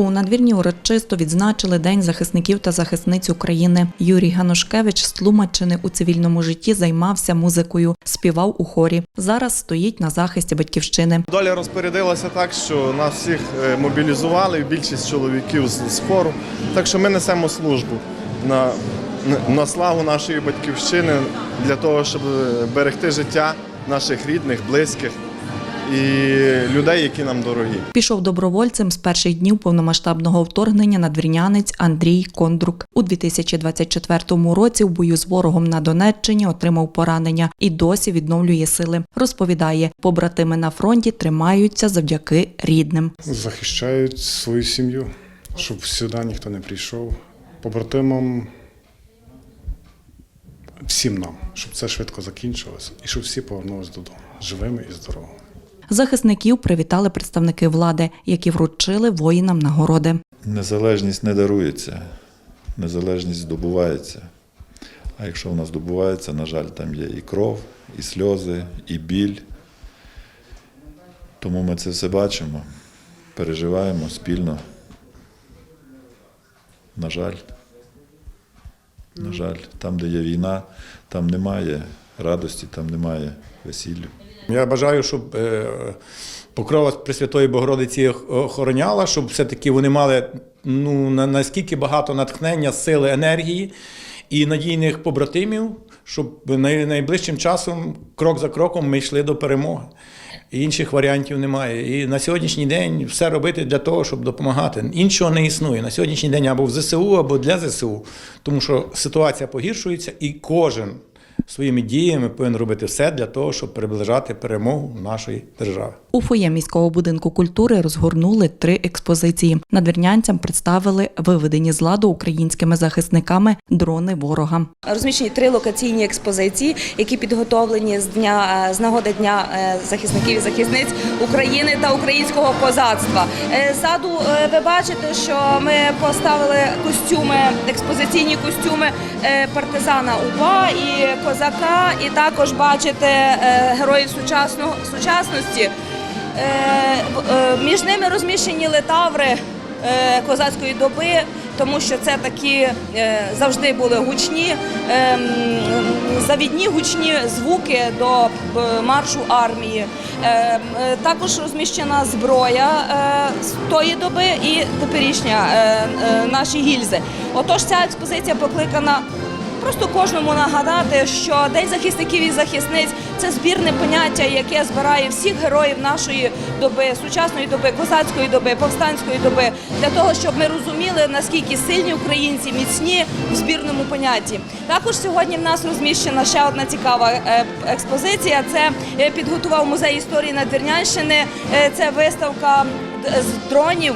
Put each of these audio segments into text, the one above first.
У надвірні урочисто відзначили День захисників та захисниць України. Юрій Ганушкевич з Тлумаччини у цивільному житті займався музикою, співав у хорі. Зараз стоїть на захисті батьківщини. Доля розпорядилася так, що нас всіх е, мобілізували, більшість чоловіків з, хору. Так що ми несемо службу на, на славу нашої батьківщини для того, щоб е, берегти життя наших рідних, близьких і людей, які нам дорогі. Пішов добровольцем з перших днів повномасштабного вторгнення надвірнянець Андрій Кондрук. У 2024 році в бою з ворогом на Донеччині отримав поранення і досі відновлює сили. Розповідає, побратими на фронті тримаються завдяки рідним. захищають свою сім'ю, щоб сюди ніхто не прийшов. Побратимам всім нам, щоб це швидко закінчилося і щоб всі повернулися додому живими і здоровими. Захисників привітали представники влади, які вручили воїнам нагороди. Незалежність не дарується, незалежність здобувається. А якщо вона здобувається, на жаль, там є і кров, і сльози, і біль. Тому ми це все бачимо, переживаємо спільно. На жаль, на жаль, там, де є війна, там немає радості, там немає весілля. Я бажаю, щоб е, покрова Пресвятої Богородиці охороняла, щоб все-таки вони мали ну, наскільки багато натхнення, сили, енергії і надійних побратимів, щоб найближчим часом, крок за кроком, ми йшли до перемоги. Інших варіантів немає. І на сьогоднішній день все робити для того, щоб допомагати. Іншого не існує. На сьогоднішній день або в ЗСУ, або для ЗСУ. Тому що ситуація погіршується, і кожен своїми діями повинен робити все для того, щоб приближати перемогу нашої держави. У фоє міського будинку культури розгорнули три експозиції. Надвірнянцям представили виведені з ладу українськими захисниками дрони ворога. Розміщені три локаційні експозиції, які підготовлені з дня з нагоди дня е, захисників і захисниць України та українського козацтва. Е, Ззаду е, ви бачите, що ми поставили костюми, експозиційні костюми е, партизана УПА і козака, і також бачите е, героїв сучасності. Е, Між ними розміщені летаври козацької доби, тому що це такі е, завжди були гучні, е, завідні гучні звуки до е, маршу армії. Е, м, е, Також розміщена зброя з тої доби і теперішня наші гільзи. Отож, ця експозиція покликана Просто кожному нагадати, що День захисників і захисниць це збірне поняття, яке збирає всіх героїв нашої доби, сучасної доби, козацької доби, повстанської доби, для того, щоб ми розуміли, наскільки сильні українці міцні в збірному понятті. Також сьогодні в нас розміщена ще одна цікава е, експозиція. Це е, підготував музей історії Надвірнянщини. Е, Це виставка з дронів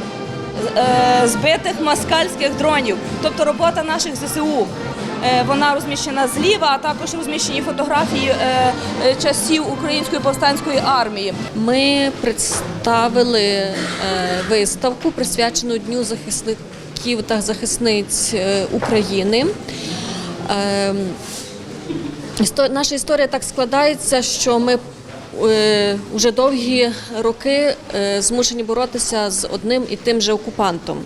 збитих москальських дронів, тобто робота наших ЗСУ. Е, Вона розміщена зліва, а також розміщені фотографії е, е, часів української повстанської армії. Ми представили виставку, присвячену Дню захисників та захисниць України. Е, істо- Наша історія так складається, що ми вже довгі роки змушені боротися з одним і тим же окупантом.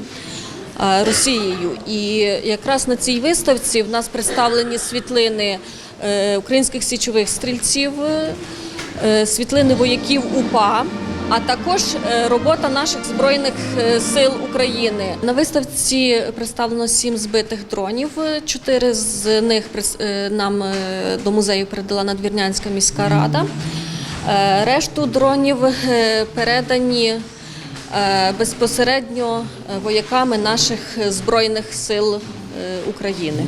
Е, Росією, і якраз на цій виставці в нас представлені світлини е, українських січових стрільців, е, світлини вояків УПА, а також робота наших збройних сил України. На виставці представлено сім збитих дронів. Чотири з них нам до музею передала Надвірнянська міська рада. Решту дронів передані безпосередньо е, вояками наших збройних сил е, України.